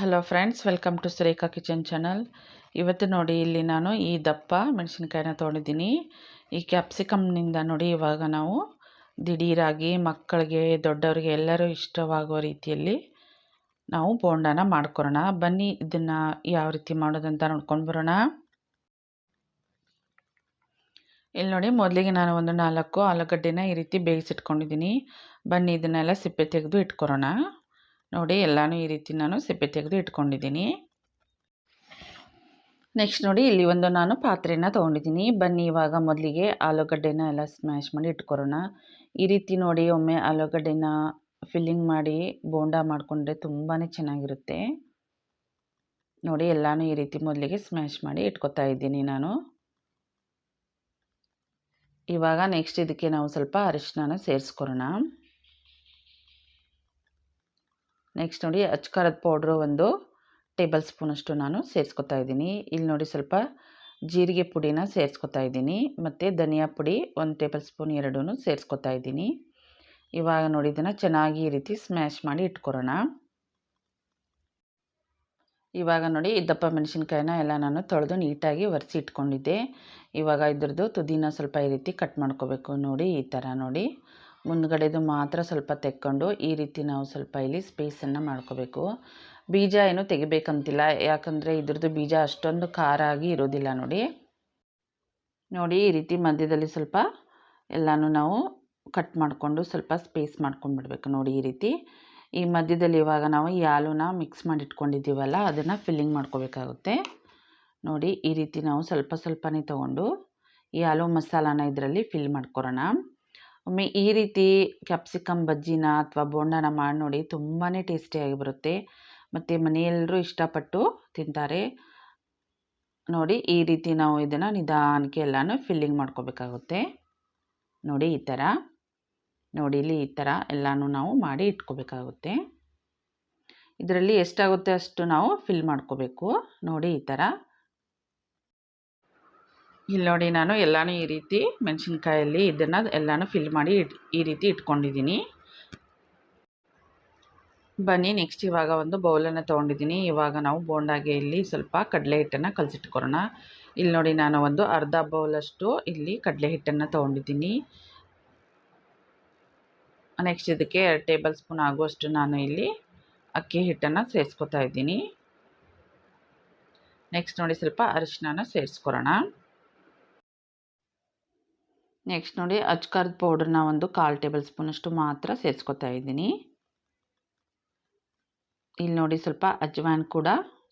Hello friends welcome to Surekha kitchen channel ಇವತ್ತು ನೋಡಿ ಇಲ್ಲಿ ನಾನು ಈ ದಪ್ಪ ಮೆಣಸಿನ್ಕಾಯಿನ ತೊಗೊಂಡಿದ್ದೀನಿ. ಈ ಕ್ಯಾಪ್ಸಿಕಮ್ನಿಂದ ನೋಡಿ ಇವಾಗ ನಾವು ದಿಢೀರಾಗಿ ಮಕ್ಕಳಿಗೆ, ದೊಡ್ಡವರಿಗೆ ಎಲ್ಲರೂ ಇಷ್ಟವಾಗುವ ರೀತಿಯಲ್ಲಿ ನಾವು ಬೋಂಡಾನ ಮಾಡ್ಕೊಳೋಣ ಬನ್ನಿ, ಇದನ್ನು ಯಾವ ರೀತಿ ಮಾಡೋದಂತ ನೋಡ್ಕೊಂಡು ಬರೋಣ. ಇಲ್ಲಿ ನೋಡಿ ಮೊದಲಿಗೆ ನಾನು ಒಂದು ನಾಲ್ಕು ಆಲೂಗಡ್ಡೆನ ಈ ರೀತಿ ಬೇಯಿಸಿಟ್ಕೊಂಡಿದ್ದೀನಿ. ಬನ್ನಿ, ಇದನ್ನೆಲ್ಲ ಸಿಪ್ಪೆ ತೆಗೆದು ಇಟ್ಕೊರೋಣ ನೋಡಿ, ಎಲ್ಲನೂ ಈ ರೀತಿ ನಾನು ಸಿಪ್ಪೆ ತೆಗೆದು ಇಟ್ಕೊಂಡಿದ್ದೀನಿ. ನೆಕ್ಸ್ಟ್ ನೋಡಿ, ಇಲ್ಲಿ ಒಂದು ನಾನು ಪಾತ್ರೆನ ತೊಗೊಂಡಿದ್ದೀನಿ. ಬನ್ನಿ, ಇವಾಗ ಮೊದಲಿಗೆ ಆಲೂಗಡ್ಡೆನ ಎಲ್ಲ ಸ್ಮ್ಯಾಶ್ ಮಾಡಿ ಇಟ್ಕೊರೋಣ ಈ ರೀತಿ ನೋಡಿ, ಒಮ್ಮೆ ಆಲೂಗಡ್ಡೆನ ಫಿಲ್ಲಿಂಗ್ ಮಾಡಿ ಬೋಂಡ ಮಾಡಿಕೊಂಡ್ರೆ ತುಂಬಾ ಚೆನ್ನಾಗಿರುತ್ತೆ. ನೋಡಿ, ಎಲ್ಲನೂ ಈ ರೀತಿ ಮೊದಲಿಗೆ ಸ್ಮ್ಯಾಶ್ ಮಾಡಿ ಇಟ್ಕೊತಾ ಇದ್ದೀನಿ ನಾನು. ಇವಾಗ ನೆಕ್ಸ್ಟ್ ಇದಕ್ಕೆ ನಾವು ಸ್ವಲ್ಪ ಅರಿಶಿನ ಸೇರಿಸ್ಕೊರೋಣ ನೆಕ್ಸ್ಟ್ ನೋಡಿ ಅಚ್ಕಾರದ ಪೌಡ್ರು ಒಂದು ಟೇಬಲ್ ಸ್ಪೂನಷ್ಟು ನಾನು ಸೇರಿಸ್ಕೊತಾ ಇದ್ದೀನಿ. ಇಲ್ಲಿ ನೋಡಿ ಸ್ವಲ್ಪ ಜೀರಿಗೆ ಪುಡಿನ ಸೇರಿಸ್ಕೊತಾ ಇದ್ದೀನಿ. ಮತ್ತು ಧನಿಯಾ ಪುಡಿ ಒಂದು ಟೇಬಲ್ ಸ್ಪೂನ್ ಎರಡೂ ಸೇರಿಸ್ಕೊತಾ ಇದ್ದೀನಿ. ಇವಾಗ ನೋಡಿ, ಇದನ್ನು ಚೆನ್ನಾಗಿ ಈ ರೀತಿ ಸ್ಮ್ಯಾಶ್ ಮಾಡಿ ಇಟ್ಕೊರೋಣ ಇವಾಗ ನೋಡಿ, ದಪ್ಪ ಮೆಣಸಿನ್ಕಾಯಿನ ಎಲ್ಲ ನಾನು ತೊಳೆದು ನೀಟಾಗಿ ಒರೆಸಿ ಇಟ್ಕೊಂಡಿದ್ದೆ. ಇವಾಗ ಇದ್ರದ್ದು ತುದಿನ ಸ್ವಲ್ಪ ಈ ರೀತಿ ಕಟ್ ಮಾಡ್ಕೋಬೇಕು. ನೋಡಿ, ಈ ಥರ ನೋಡಿ. ಮುಂದ್ಗಡೆದು ಮಾತ್ರ ಸ್ವಲ್ಪ ತೆಕ್ಕೊಂಡು ಈ ರೀತಿ ನಾವು ಸ್ವಲ್ಪ ಇಲ್ಲಿ ಸ್ಪೇಸನ್ನು ಮಾಡ್ಕೋಬೇಕು. ಬೀಜ ಏನು ತೆಗಿಬೇಕಂತಿಲ್ಲ, ಯಾಕಂದರೆ ಇದ್ರದ್ದು ಬೀಜ ಅಷ್ಟೊಂದು ಖಾರ ಆಗಿ ಇರೋದಿಲ್ಲ ನೋಡಿ. ನೋಡಿ, ಈ ರೀತಿ ಮಧ್ಯದಲ್ಲಿ ಸ್ವಲ್ಪ ಎಲ್ಲನೂ ನಾವು ಕಟ್ ಮಾಡಿಕೊಂಡು ಸ್ವಲ್ಪ ಸ್ಪೇಸ್ ಮಾಡ್ಕೊಂಡ್ಬಿಡ್ಬೇಕು ನೋಡಿ ಈ ರೀತಿ. ಈ ಮಧ್ಯದಲ್ಲಿ ಇವಾಗ ನಾವು ಈ ಹಾಲುನ ಮಿಕ್ಸ್ ಮಾಡಿ ಇಟ್ಕೊಂಡಿದ್ದೀವಲ್ಲ ಅದನ್ನು ಫಿಲ್ಲಿಂಗ್ ಮಾಡ್ಕೋಬೇಕಾಗುತ್ತೆ. ನೋಡಿ, ಈ ರೀತಿ ನಾವು ಸ್ವಲ್ಪ ಸ್ವಲ್ಪನೇ ತೊಗೊಂಡು ಈ ಹಾಲು ಮಸಾಲಾನ ಇದರಲ್ಲಿ ಫಿಲ್ ಮಾಡ್ಕೊರೋಣ ಒಮ್ಮೆ ಈ ರೀತಿ ಕ್ಯಾಪ್ಸಿಕಮ್ ಬಜ್ಜಿನ ಅಥವಾ ಬೋಂಡನ ಮಾಡಿ ನೋಡಿ ತುಂಬಾ ಟೇಸ್ಟಿಯಾಗಿ ಬರುತ್ತೆ ಮತ್ತು ಮನೆಯೆಲ್ಲರೂ ಇಷ್ಟಪಟ್ಟು ತಿಂತಾರೆ. ನೋಡಿ ಈ ರೀತಿ ನಾವು ಇದನ್ನು ನಿಧಾನಕ್ಕೆ ಎಲ್ಲನೂ ಫಿಲ್ಲಿಂಗ್ ಮಾಡ್ಕೋಬೇಕಾಗುತ್ತೆ. ನೋಡಿ ಈ ಥರ ನೋಡಿ ಇಲ್ಲಿ ಈ ಥರ ಎಲ್ಲನೂ ನಾವು ಮಾಡಿ ಇಟ್ಕೋಬೇಕಾಗುತ್ತೆ. ಇದರಲ್ಲಿ ಎಷ್ಟಾಗುತ್ತೆ ಅಷ್ಟು ನಾವು ಫಿಲ್ ಮಾಡ್ಕೋಬೇಕು. ನೋಡಿ ಈ ಥರ ಇಲ್ಲಿ ನೋಡಿ ನಾನು ಎಲ್ಲನೂ ಈ ರೀತಿ ಮೆಣಸಿನ್ಕಾಯಲ್ಲಿ ಇದನ್ನು ಎಲ್ಲನೂ ಫಿಲ್ ಮಾಡಿ ಈ ರೀತಿ ಇಟ್ಕೊಂಡಿದ್ದೀನಿ. ಬನ್ನಿ ನೆಕ್ಸ್ಟ್ ಇವಾಗ ಒಂದು ಬೌಲನ್ನು ತೊಗೊಂಡಿದ್ದೀನಿ. ಇವಾಗ ನಾವು ಬೋಂಡಾಗೆ ಇಲ್ಲಿ ಸ್ವಲ್ಪ ಕಡಲೆ ಹಿಟ್ಟನ್ನು ಕಲಸಿಟ್ಕೊರೋಣ ಇಲ್ಲಿ ನೋಡಿ ನಾನು ಒಂದು ಅರ್ಧ ಬೌಲಷ್ಟು ಇಲ್ಲಿ ಕಡಲೆ ಹಿಟ್ಟನ್ನು ತೊಗೊಂಡಿದ್ದೀನಿ. ನೆಕ್ಸ್ಟ್ ಇದಕ್ಕೆ ಎರಡು ಟೇಬಲ್ ಸ್ಪೂನ್ ಆಗುವಷ್ಟು ನಾನು ಇಲ್ಲಿ ಅಕ್ಕಿ ಹಿಟ್ಟನ್ನು ಸೇರಿಸ್ಕೊತಾ ಇದ್ದೀನಿ. ನೆಕ್ಸ್ಟ್ ನೋಡಿ ಸ್ವಲ್ಪ ಅರಿಶಿನ ಸೇರಿಸ್ಕೊರೋಣ ನೆಕ್ಸ್ಟ್ ನೋಡಿ ಅಚ್ಕಾರದ ಪೌಡ್ರನ್ನ ಒಂದು ಕಾಲು ಟೇಬಲ್ ಸ್ಪೂನಷ್ಟು ಮಾತ್ರ ಸೇರಿಸ್ಕೊತಾ ಇದ್ದೀನಿ. ಇಲ್ಲಿ ನೋಡಿ ಸ್ವಲ್ಪ ಅಜ್ವಾನ್ ಕೂಡ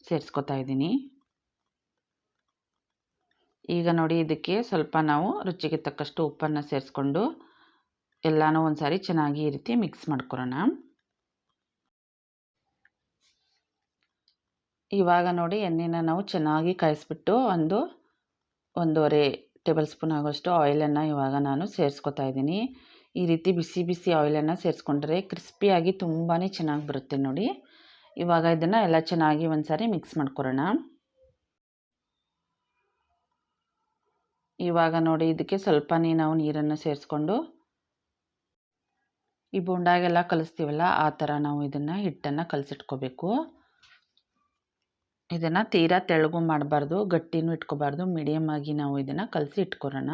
ಸೇರಿಸ್ಕೊತಾ ಇದ್ದೀನಿ. ಈಗ ನೋಡಿ ಇದಕ್ಕೆ ಸ್ವಲ್ಪ ನಾವು ರುಚಿಗೆ ತಕ್ಕಷ್ಟು ಉಪ್ಪನ್ನು ಸೇರಿಸ್ಕೊಂಡು ಎಲ್ಲನೂ ಒಂದು ಸಾರಿ ಚೆನ್ನಾಗಿ ಈ ರೀತಿ ಮಿಕ್ಸ್ ಮಾಡ್ಕೊಳೋಣ. ಇವಾಗ ನೋಡಿ ಎಣ್ಣೆನ ನಾವು ಚೆನ್ನಾಗಿ ಕಾಯಿಸ್ಬಿಟ್ಟು ಒಂದು ಒಂದೂವರೆ ಟೇಬಲ್ ಸ್ಪೂನ್ ಆಗೋಷ್ಟು ಆಯಿಲನ್ನು ಇವಾಗ ನಾನು ಸೇರಿಸ್ಕೊತಾ ಇದ್ದೀನಿ. ಈ ರೀತಿ ಬಿಸಿ ಬಿಸಿ ಆಯಿಲನ್ನು ಸೇರಿಸ್ಕೊಂಡ್ರೆ ಕ್ರಿಸ್ಪಿಯಾಗಿ ತುಂಬಾ ಚೆನ್ನಾಗಿ ಬರುತ್ತೆ ನೋಡಿ. ಇವಾಗ ಇದನ್ನು ಎಲ್ಲ ಚೆನ್ನಾಗಿ ಒಂದು ಸಾರಿ ಮಿಕ್ಸ್ ಮಾಡ್ಕೊಳೋಣ ಇವಾಗ ನೋಡಿ ಇದಕ್ಕೆ ಸ್ವಲ್ಪನೇ ನಾವು ನೀರನ್ನು ಸೇರಿಸ್ಕೊಂಡು ಈ ಬೋಂಡಾಗೆಲ್ಲ ಕಲಿಸ್ತೀವಲ್ಲ ಆ ಥರ ನಾವು ಇದನ್ನು ಹಿಟ್ಟನ್ನು ಕಲಸಿಟ್ಕೋಬೇಕು. ಇದನ್ನು ತೀರಾ ತೆಳ್ಳಗೂ ಮಾಡಬಾರ್ದು, ಗಟ್ಟಿನೂ ಇಟ್ಕೋಬಾರ್ದು ಮೀಡಿಯಮ್ ಆಗಿ ನಾವು ಇದನ್ನು ಕಲಸಿ ಇಟ್ಕೊಳ್ಳೋಣ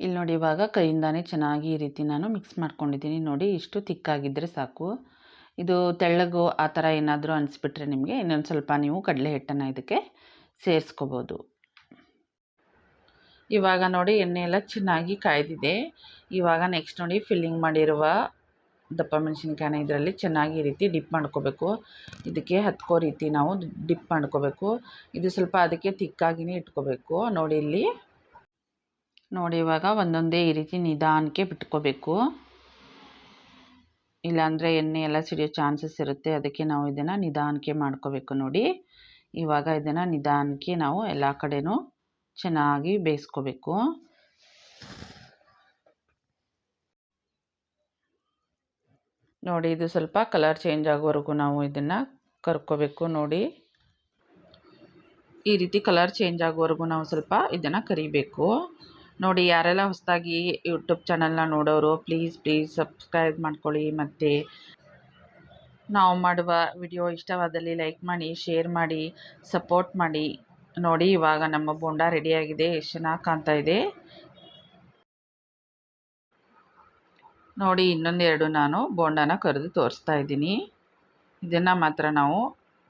ಇಲ್ಲಿ ನೋಡಿ ಇವಾಗ ಕೈಯಿಂದಾನೇ ಚೆನ್ನಾಗಿ ಈ ರೀತಿ ನಾನು ಮಿಕ್ಸ್ ಮಾಡ್ಕೊಂಡಿದ್ದೀನಿ. ನೋಡಿ ಇಷ್ಟು ತಿಕ್ಕಾಗಿದ್ದರೆ ಸಾಕು. ಇದು ತೆಳ್ಳಗು ಆ ಥರ ಏನಾದರೂ ಅನಿಸ್ಬಿಟ್ರೆ ನಿಮಗೆ ಇನ್ನೊಂದು ಸ್ವಲ್ಪ ನೀವು ಕಡಲೆ ಹಿಟ್ಟನ್ನು ಇದಕ್ಕೆ ಸೇರಿಸ್ಕೋಬೋದು. ಇವಾಗ ನೋಡಿ ಎಣ್ಣೆ ಎಲ್ಲ ಚೆನ್ನಾಗಿ ಕಾಯ್ದಿದೆ. ಇವಾಗ ನೆಕ್ಸ್ಟ್ ನೋಡಿ ಫಿಲ್ಲಿಂಗ್ ಮಾಡಿರುವ ದಪ್ಪ ಮೆಣಸಿನ್ಕಾಯಿನ ಇದರಲ್ಲಿ ಚೆನ್ನಾಗಿ ಈ ರೀತಿ ಡಿಪ್ ಮಾಡ್ಕೋಬೇಕು. ಇದಕ್ಕೆ ಹತ್ಕೋ ರೀತಿ ನಾವು ಡಿಪ್ ಮಾಡ್ಕೋಬೇಕು. ಇದು ಸ್ವಲ್ಪ ಅದಕ್ಕೆ ತಿಕ್ಕಾಗಿನೇ ಇಟ್ಕೋಬೇಕು. ನೋಡಿ ಇಲ್ಲಿ. ನೋಡಿ ಇವಾಗ ಒಂದೊಂದೇ ಈ ರೀತಿ ನಿಧಾನಕ್ಕೆ ಬಿಟ್ಕೋಬೇಕು. ಇಲ್ಲಾಂದರೆ ಎಣ್ಣೆ ಎಲ್ಲ ಸಿಡಿಯೋ ಚಾನ್ಸಸ್ ಇರುತ್ತೆ. ಅದಕ್ಕೆ ನಾವು ಇದನ್ನು ನಿಧಾನಕ್ಕೆ ಮಾಡ್ಕೋಬೇಕು ನೋಡಿ. ಇವಾಗ ಇದನ್ನು ನಿಧಾನಕ್ಕೆ ನಾವು ಎಲ್ಲ ಕಡೆನೂ ಚೆನ್ನಾಗಿ ಬೇಯಿಸ್ಕೋಬೇಕು. ನೋಡಿ, ಇದು ಸ್ವಲ್ಪ ಕಲರ್ ಚೇಂಜ್ ಆಗೋವರೆಗೂ ನಾವು ಇದನ್ನು ಕರ್ಕೋಬೇಕು ನೋಡಿ. ಈ ರೀತಿ ಕಲರ್ ಚೇಂಜ್ ಆಗೋವರೆಗೂ ನಾವು ಸ್ವಲ್ಪ ಇದನ್ನು ಕರಿಬೇಕು. ನೋಡಿ, ಯಾರೆಲ್ಲ ಹೊಸದಾಗಿ ಯೂಟ್ಯೂಬ್ ಚಾನಲ್ನ ನೋಡೋರು ಪ್ಲೀಸ್ ಪ್ಲೀಸ್ ಸಬ್ಸ್ಕ್ರೈಬ್ ಮಾಡ್ಕೊಳ್ಳಿ ಮತ್ತು ನಾವು ಮಾಡುವ ವಿಡಿಯೋ ಇಷ್ಟವಾದಲ್ಲಿ ಲೈಕ್ ಮಾಡಿ ಶೇರ್ ಮಾಡಿ ಸಪೋರ್ಟ್ ಮಾಡಿ. ನೋಡಿ, ಇವಾಗ ನಮ್ಮ ಬೋಂಡ ರೆಡಿಯಾಗಿದೆ ಎಷ್ಟು ಚೆನ್ನಾಗಿ ಕಾಣ್ತಾ ಇದೆ. ನೋಡಿ, ಇನ್ನೊಂದೆರಡು ನಾನು ಬೋಂಡನ ಕರೆದು ತೋರಿಸ್ತಾ ಇದ್ದೀನಿ. ಇದನ್ನು ಮಾತ್ರ ನಾವು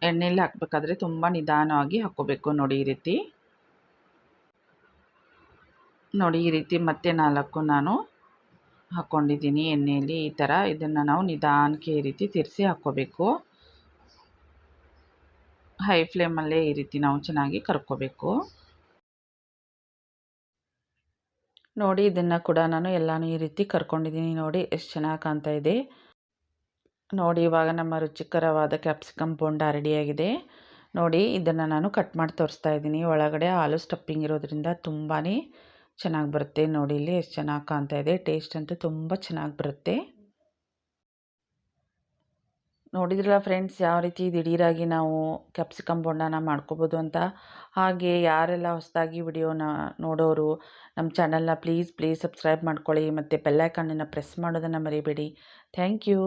ಎಣ್ಣೆಯಲ್ಲಿ ಹಾಕಬೇಕಾದ್ರೆ ತುಂಬ ನಿಧಾನವಾಗಿ ಹಾಕ್ಕೋಬೇಕು ನೋಡಿ ಈ ರೀತಿ. ನೋಡಿ, ಈ ರೀತಿ ಮತ್ತೆ ನಾಲ್ಕು ನಾನು ಹಾಕ್ಕೊಂಡಿದ್ದೀನಿ ಎಣ್ಣೆಯಲ್ಲಿ ಈ ಥರ ಇದನ್ನು ನಾವು ನಿಧಾನಕ್ಕೆ ಈ ರೀತಿ ತಿರ್ಸಿ ಹಾಕ್ಕೋಬೇಕು. ಹೈ ಫ್ಲೇಮಲ್ಲೇ ಈ ರೀತಿ ನಾವು ಚೆನ್ನಾಗಿ ಕರ್ಕೋಬೇಕು. ನೋಡಿ ಇದನ್ನು ಕೂಡ ನಾನು ಎಲ್ಲನೂ ಈ ರೀತಿ ಕರ್ಕೊಂಡಿದ್ದೀನಿ ನೋಡಿ ಎಷ್ಟು ಚೆನ್ನಾಗಿ ಕಾಣ್ತಾ ಇದೆ. ನೋಡಿ ಇವಾಗ ನಮ್ಮ ರುಚಿಕರವಾದ ಕ್ಯಾಪ್ಸಿಕಮ್ ಬೋಂಡ ರೆಡಿಯಾಗಿದೆ ನೋಡಿ ಇದನ್ನು ನಾನು ಕಟ್ ಮಾಡಿ ತೋರಿಸ್ತಾ ಇದ್ದೀನಿ. ಒಳಗಡೆ ಹಾಲು ಸ್ಟಪ್ಪಿಂಗ್ ಇರೋದ್ರಿಂದ ತುಂಬಾ ಚೆನ್ನಾಗಿ ಬರುತ್ತೆ. ನೋಡಿ ಇಲ್ಲಿ ಎಷ್ಟು ಚೆನ್ನಾಗಿ ಕಾಣ್ತಾ ಇದೆ. ಟೇಸ್ಟ್ ಅಂತೂ ತುಂಬ ಚೆನ್ನಾಗಿ ಬರುತ್ತೆ. ನೋಡಿದ್ರಲ್ಲ ಫ್ರೆಂಡ್ಸ್ ಯಾವ ರೀತಿ ದಿಢೀರಾಗಿ ನಾವು ಕ್ಯಾಪ್ಸಿಕಮ್ ಬೋಂಡನ ಮಾಡ್ಕೋಬೋದು ಅಂತ? ಹಾಗೆ ಯಾರೆಲ್ಲ ಹೊಸದಾಗಿ ವಿಡಿಯೋನ ನೋಡೋರು, ನಮ್ಮ ಚಾನಲ್ನ ಪ್ಲೀಸ್ ಪ್ಲೀಸ್ ಸಬ್ಸ್ಕ್ರೈಬ್ ಮಾಡ್ಕೊಳ್ಳಿ ಮತ್ತು ಬೆಲ್ಲೈಕಾನನ್ನು ಪ್ರೆಸ್ ಮಾಡೋದನ್ನು ಮರಿಬೇಡಿ. Thank you